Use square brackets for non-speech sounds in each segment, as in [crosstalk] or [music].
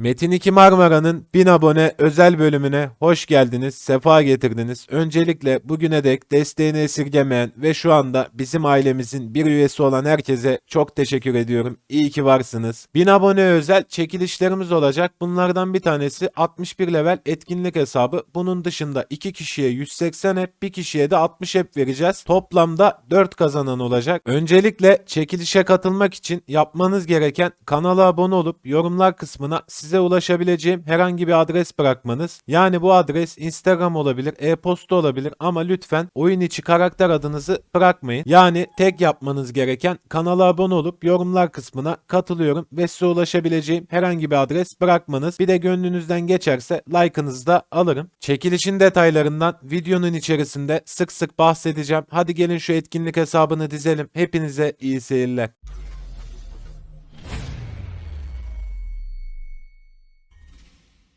Metin 2 Marmara'nın 1000 abone özel bölümüne hoş geldiniz, sefa getirdiniz. Öncelikle bugüne dek desteğini esirgemeyen ve şu anda bizim ailemizin bir üyesi olan herkese çok teşekkür ediyorum. İyi ki varsınız. 1000 abone özel çekilişlerimiz olacak. Bunlardan bir tanesi 61 level etkinlik hesabı. Bunun dışında 2 kişiye 180 hep, bir kişiye de 60 hep vereceğiz. Toplamda 4 kazanan olacak. Öncelikle çekilişe katılmak için yapmanız gereken kanala abone olup yorumlar kısmına size ulaşabileceğim herhangi bir adres bırakmanız. Yani bu adres Instagram olabilir, e-posta olabilir ama lütfen oyun içi karakter adınızı bırakmayın. Yani tek yapmanız gereken kanala abone olup yorumlar kısmına katılıyorum ve size ulaşabileceğim herhangi bir adres bırakmanız. Bir de gönlünüzden geçerse like'ınızı da alırım. Çekilişin detaylarından videonun içerisinde sık sık bahsedeceğim. Hadi gelin şu etkinlik hesabını dizelim. Hepinize iyi seyirler.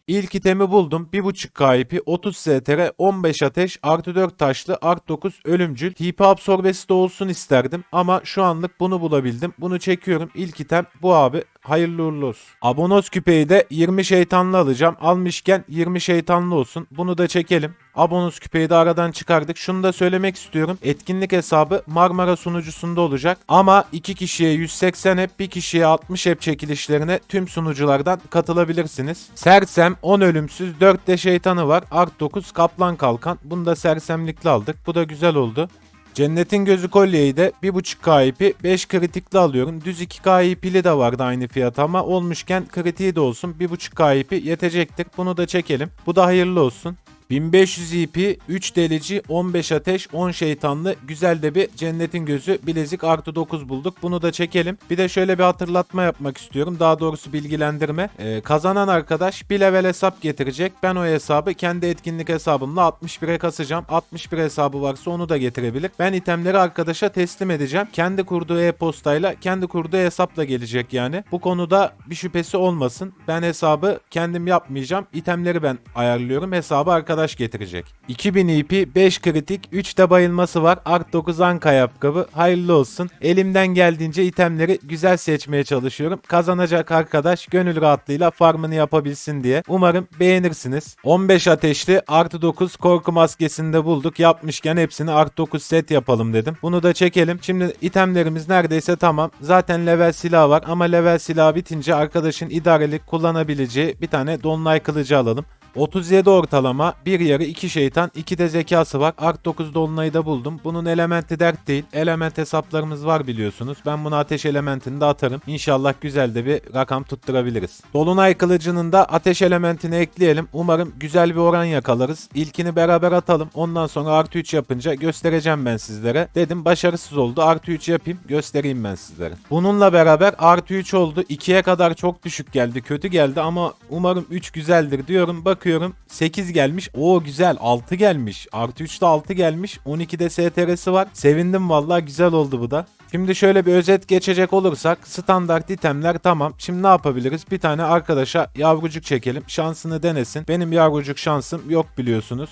İlk itemi buldum. 1.5 KP, 30 STR, 15 ateş, artı 4 taşlı, artı 9 ölümcül. TP absorbesi de olsun isterdim ama şu anlık bunu bulabildim. Bunu çekiyorum. İlk item bu abi. Hayırlı uğurlu olsun. Abonos küpeyi de 20 şeytanlı alacağım. Almışken 20 şeytanlı olsun. Bunu da çekelim. Abonos küpeyi de aradan çıkardık. Şunu da söylemek istiyorum. Etkinlik hesabı Marmara sunucusunda olacak. Ama 2 kişiye 180 hep, 1 kişiye 60 hep çekilişlerine tüm sunuculardan katılabilirsiniz. Sersem 10 ölümsüz 4 de şeytanı var. Art 9 kaplan kalkan. Bunu da sersemlikli aldık. Bu da güzel oldu. Cennetin Gözü kolyeyi de 1.5K ipi 5 kritikli alıyorum. Düz 2K ipili de vardı aynı fiyat ama olmuşken kritiği de olsun 1.5K ipi yetecektir. Bunu da çekelim. Bu da hayırlı olsun. 1500 ipi, 3 delici, 15 ateş, 10 şeytanlı güzel de bir cennetin gözü bilezik artı 9 bulduk. Bunu da çekelim. Bir de şöyle bir hatırlatma yapmak istiyorum. Daha doğrusu bilgilendirme. Ee, kazanan arkadaş bir level hesap getirecek. Ben o hesabı kendi etkinlik hesabımla 61'e kasacağım. 61 hesabı varsa onu da getirebilir. Ben itemleri arkadaşa teslim edeceğim. Kendi kurduğu e-postayla, kendi kurduğu hesapla gelecek yani. Bu konuda bir şüphesi olmasın. Ben hesabı kendim yapmayacağım. İtemleri ben ayarlıyorum. Hesabı arkadaş getirecek. 2000 IP, 5 kritik, 3 de bayılması var. Art 9 anka ayakkabı. Hayırlı olsun. Elimden geldiğince itemleri güzel seçmeye çalışıyorum. Kazanacak arkadaş gönül rahatlığıyla farmını yapabilsin diye. Umarım beğenirsiniz. 15 ateşli artı 9 korku maskesini de bulduk. Yapmışken hepsini artı 9 set yapalım dedim. Bunu da çekelim. Şimdi itemlerimiz neredeyse tamam. Zaten level silah var ama level silah bitince arkadaşın idarelik kullanabileceği bir tane dolunay kılıcı alalım. 37 ortalama, bir yarı, iki şeytan, iki de zekası var. Art 9 dolunayı da buldum. Bunun elementi dert değil. Element hesaplarımız var biliyorsunuz. Ben bunu ateş elementini de atarım. İnşallah güzel de bir rakam tutturabiliriz. Dolunay kılıcının da ateş elementini ekleyelim. Umarım güzel bir oran yakalarız. İlkini beraber atalım. Ondan sonra artı 3 yapınca göstereceğim ben sizlere. Dedim başarısız oldu. Artı 3 yapayım göstereyim ben sizlere. Bununla beraber artı 3 oldu. 2'ye kadar çok düşük geldi. Kötü geldi ama umarım 3 güzeldir diyorum. Bakıyorum 8 gelmiş. Oo güzel 6 gelmiş. Artı 3'te 6 gelmiş. 12'de STR'si var. Sevindim vallahi güzel oldu bu da. Şimdi şöyle bir özet geçecek olursak standart itemler tamam. Şimdi ne yapabiliriz? Bir tane arkadaşa yavrucuk çekelim. Şansını denesin. Benim yavrucuk şansım yok biliyorsunuz.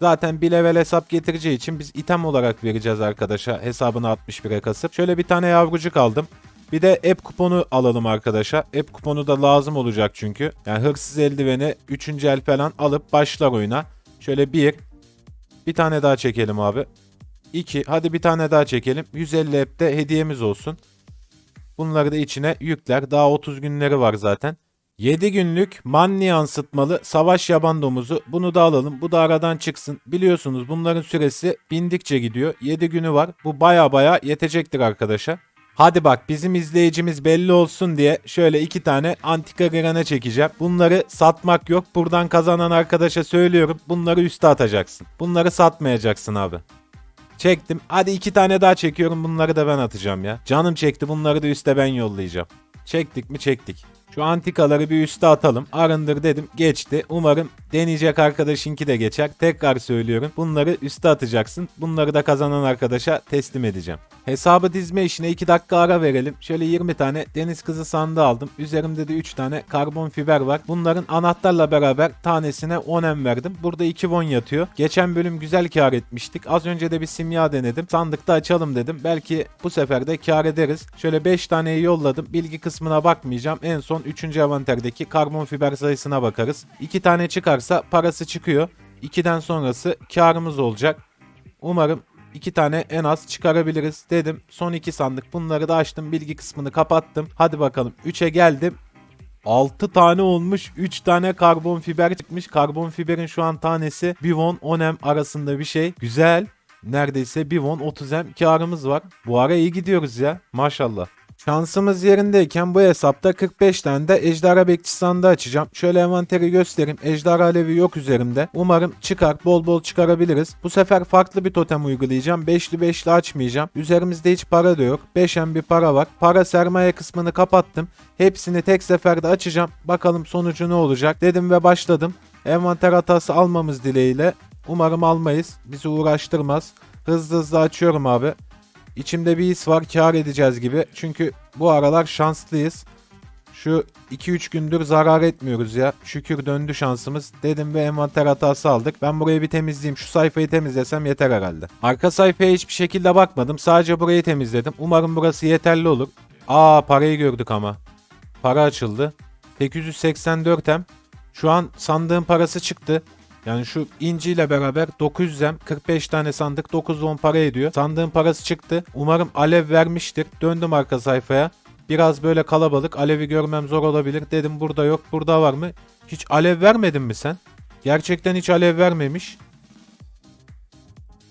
Zaten bir level hesap getireceği için biz item olarak vereceğiz arkadaşa hesabını 61'e kasıp. Şöyle bir tane yavrucuk aldım. Bir de app kuponu alalım arkadaşa. App kuponu da lazım olacak çünkü. Yani hırsız eldiveni 3. el falan alıp başlar oyuna. Şöyle bir. Bir tane daha çekelim abi. 2. Hadi bir tane daha çekelim. 150 app de hediyemiz olsun. Bunları da içine yükler. Daha 30 günleri var zaten. 7 günlük manni yansıtmalı savaş yaban domuzu. Bunu da alalım. Bu da aradan çıksın. Biliyorsunuz bunların süresi bindikçe gidiyor. 7 günü var. Bu baya baya yetecektir arkadaşa. Hadi bak bizim izleyicimiz belli olsun diye şöyle iki tane antika grana çekeceğim. Bunları satmak yok. Buradan kazanan arkadaşa söylüyorum. Bunları üste atacaksın. Bunları satmayacaksın abi. Çektim. Hadi iki tane daha çekiyorum. Bunları da ben atacağım ya. Canım çekti. Bunları da üste ben yollayacağım. Çektik mi çektik. Şu antikaları bir üste atalım. Arındır dedim. Geçti. Umarım deneyecek arkadaşınki de geçer. Tekrar söylüyorum. Bunları üste atacaksın. Bunları da kazanan arkadaşa teslim edeceğim. Hesabı dizme işine 2 dakika ara verelim. Şöyle 20 tane deniz kızı sandığı aldım. Üzerimde de 3 tane karbon fiber var. Bunların anahtarla beraber tanesine 10 em verdim. Burada 2 won yatıyor. Geçen bölüm güzel kar etmiştik. Az önce de bir simya denedim. Sandıkta açalım dedim. Belki bu sefer de kar ederiz. Şöyle 5 taneyi yolladım. Bilgi kısmına bakmayacağım. En son 3. envanterdeki karbon fiber sayısına bakarız. 2 tane çıkarsa parası çıkıyor. 2'den sonrası karımız olacak. Umarım 2 tane en az çıkarabiliriz dedim. Son 2 sandık bunları da açtım. Bilgi kısmını kapattım. Hadi bakalım 3'e geldim. 6 tane olmuş. 3 tane karbon fiber çıkmış. Karbon fiberin şu an tanesi 1 won 10 em arasında bir şey. Güzel. Neredeyse 1 won 30 em karımız var. Bu ara iyi gidiyoruz ya. Maşallah. Şansımız yerindeyken bu hesapta 45 tane de ejderha bekçi sandığı açacağım. Şöyle envanteri göstereyim. Ejderha alevi yok üzerimde. Umarım çıkar. Bol bol çıkarabiliriz. Bu sefer farklı bir totem uygulayacağım. Beşli beşli açmayacağım. Üzerimizde hiç para da yok. 5'en bir para var. Para sermaye kısmını kapattım. Hepsini tek seferde açacağım. Bakalım sonucu ne olacak dedim ve başladım. Envanter hatası almamız dileğiyle. Umarım almayız. Bizi uğraştırmaz. Hızlı hızlı açıyorum abi. İçimde bir his var kar edeceğiz gibi. Çünkü bu aralar şanslıyız. Şu 2-3 gündür zarar etmiyoruz ya. Şükür döndü şansımız. Dedim ve envanter hatası aldık. Ben burayı bir temizleyeyim. Şu sayfayı temizlesem yeter herhalde. Arka sayfaya hiçbir şekilde bakmadım. Sadece burayı temizledim. Umarım burası yeterli olur. Aa parayı gördük ama. Para açıldı. 884 hem. Şu an sandığın parası çıktı. Yani şu inciyle beraber 900 em 45 tane sandık 910 para ediyor. Sandığın parası çıktı. Umarım alev vermiştir. Döndüm arka sayfaya. Biraz böyle kalabalık. Alevi görmem zor olabilir. Dedim burada yok. Burada var mı? Hiç alev vermedin mi sen? Gerçekten hiç alev vermemiş.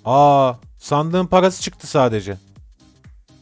Aa, sandığın parası çıktı sadece.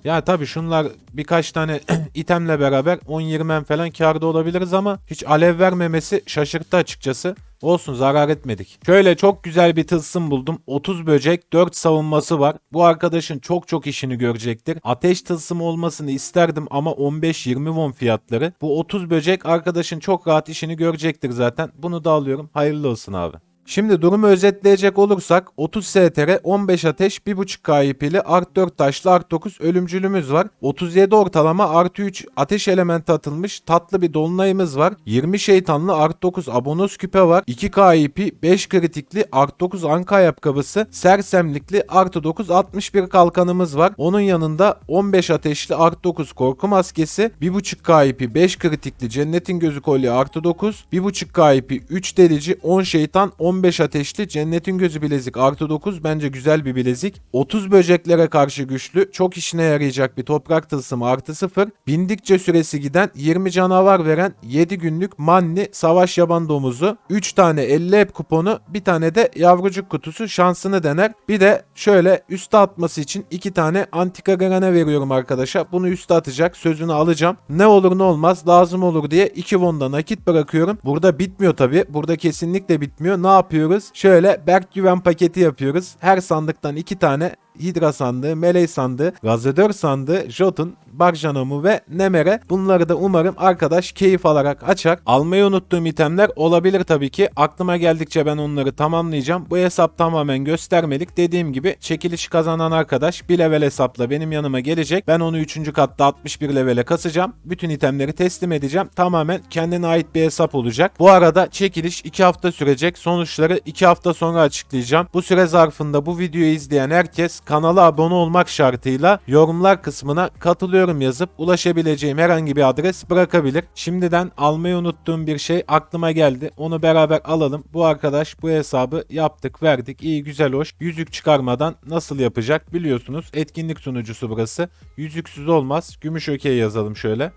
Ya tabii şunlar birkaç tane [clears throat] itemle beraber 10-20 em falan karda olabiliriz ama hiç alev vermemesi şaşırttı açıkçası. Olsun zarar etmedik. Şöyle çok güzel bir tılsım buldum. 30 böcek 4 savunması var. Bu arkadaşın çok çok işini görecektir. Ateş tılsımı olmasını isterdim ama 15-20 won fiyatları. Bu 30 böcek arkadaşın çok rahat işini görecektir zaten. Bunu da alıyorum. Hayırlı olsun abi. Şimdi durumu özetleyecek olursak 30 STR, 15 ateş, 1.5 KIP'li, art 4 taşlı, art 9 ölümcülümüz var. 37 ortalama, artı 3 ateş elementi atılmış tatlı bir dolunayımız var. 20 şeytanlı, art 9 abonos küpe var. 2 KIP, 5 kritikli, art 9 anka ayakkabısı, sersemlikli, artı 9 61 kalkanımız var. Onun yanında 15 ateşli, art 9 korku maskesi, 1.5 KIP, 5 kritikli, cennetin gözü kolye artı 9, 1.5 KIP, 3 delici, 10 şeytan, 15 ateşli cennetin gözü bilezik artı 9 bence güzel bir bilezik. 30 böceklere karşı güçlü çok işine yarayacak bir toprak tılsımı artı 0. Bindikçe süresi giden 20 canavar veren 7 günlük manni savaş yaban domuzu. 3 tane 50 hep kuponu bir tane de yavrucuk kutusu şansını dener. Bir de şöyle üste atması için 2 tane antika grene veriyorum arkadaşa. Bunu üste atacak sözünü alacağım. Ne olur ne olmaz lazım olur diye 2 vonda nakit bırakıyorum. Burada bitmiyor tabi. Burada kesinlikle bitmiyor. Ne yapıyoruz? Şöyle Berk Güven paketi yapıyoruz. Her sandıktan 2 tane Hidra sandığı, Meley sandığı, Gazadör sandığı, Jotun, Barjanomu ve Nemere. Bunları da umarım arkadaş keyif alarak açar. Almayı unuttuğum itemler olabilir tabii ki. Aklıma geldikçe ben onları tamamlayacağım. Bu hesap tamamen göstermelik. Dediğim gibi çekiliş kazanan arkadaş bir level hesapla benim yanıma gelecek. Ben onu 3. katta 61 levele kasacağım. Bütün itemleri teslim edeceğim. Tamamen kendine ait bir hesap olacak. Bu arada çekiliş 2 hafta sürecek. Sonuçları 2 hafta sonra açıklayacağım. Bu süre zarfında bu videoyu izleyen herkes kanala abone olmak şartıyla yorumlar kısmına katılıyorum yazıp ulaşabileceğim herhangi bir adres bırakabilir. Şimdiden almayı unuttuğum bir şey aklıma geldi. Onu beraber alalım. Bu arkadaş bu hesabı yaptık verdik. İyi güzel hoş. Yüzük çıkarmadan nasıl yapacak biliyorsunuz. Etkinlik sunucusu burası. Yüzüksüz olmaz. Gümüş okey yazalım şöyle.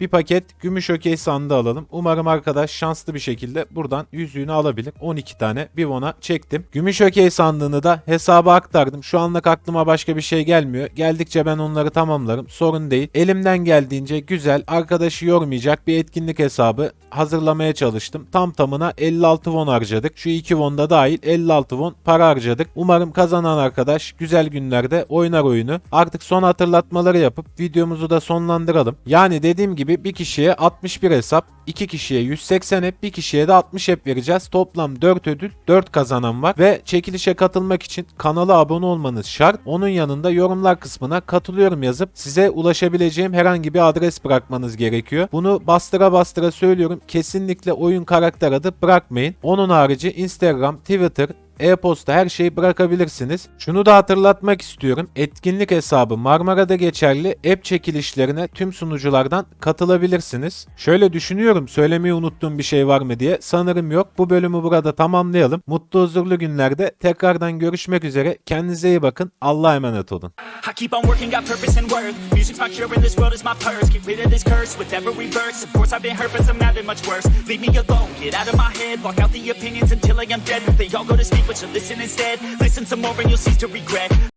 Bir paket gümüş okey sandığı alalım. Umarım arkadaş şanslı bir şekilde buradan yüzüğünü alabilir. 12 tane Bivon'a çektim. Gümüş okey sandığını da hesaba aktardım. Şu anlık aklıma başka bir şey gelmiyor. Geldikçe ben onları tamamlarım. Sorun değil. Elimden geldiğince güzel, arkadaşı yormayacak bir etkinlik hesabı hazırlamaya çalıştım. Tam tamına 56 won harcadık. Şu 2 won da dahil 56 won para harcadık. Umarım kazanan arkadaş güzel günlerde oynar oyunu. Artık son hatırlatmaları yapıp videomuzu da sonlandıralım. Yani dediğim gibi bir kişiye 61 hesap, 2 kişiye 180 hep, bir kişiye de 60 hep vereceğiz. Toplam 4 ödül, 4 kazanan var ve çekilişe katılmak için kanala abone olmanız şart. Onun yanında yorumlar kısmına katılıyorum yazıp size ulaşabileceğim herhangi bir adres bırakmanız gerekiyor. Bunu bastıra bastıra söylüyorum. Kesinlikle oyun karakter adı bırakmayın. Onun harici Instagram, Twitter, e-posta her şeyi bırakabilirsiniz. Şunu da hatırlatmak istiyorum. Etkinlik hesabı Marmara'da geçerli. App çekilişlerine tüm sunuculardan katılabilirsiniz. Şöyle düşünüyorum söylemeyi unuttuğum bir şey var mı diye. Sanırım yok. Bu bölümü burada tamamlayalım. Mutlu huzurlu günlerde tekrardan görüşmek üzere. Kendinize iyi bakın. Allah'a emanet olun. Go to sleep, but you listen instead. Listen some more and you'll cease to regret.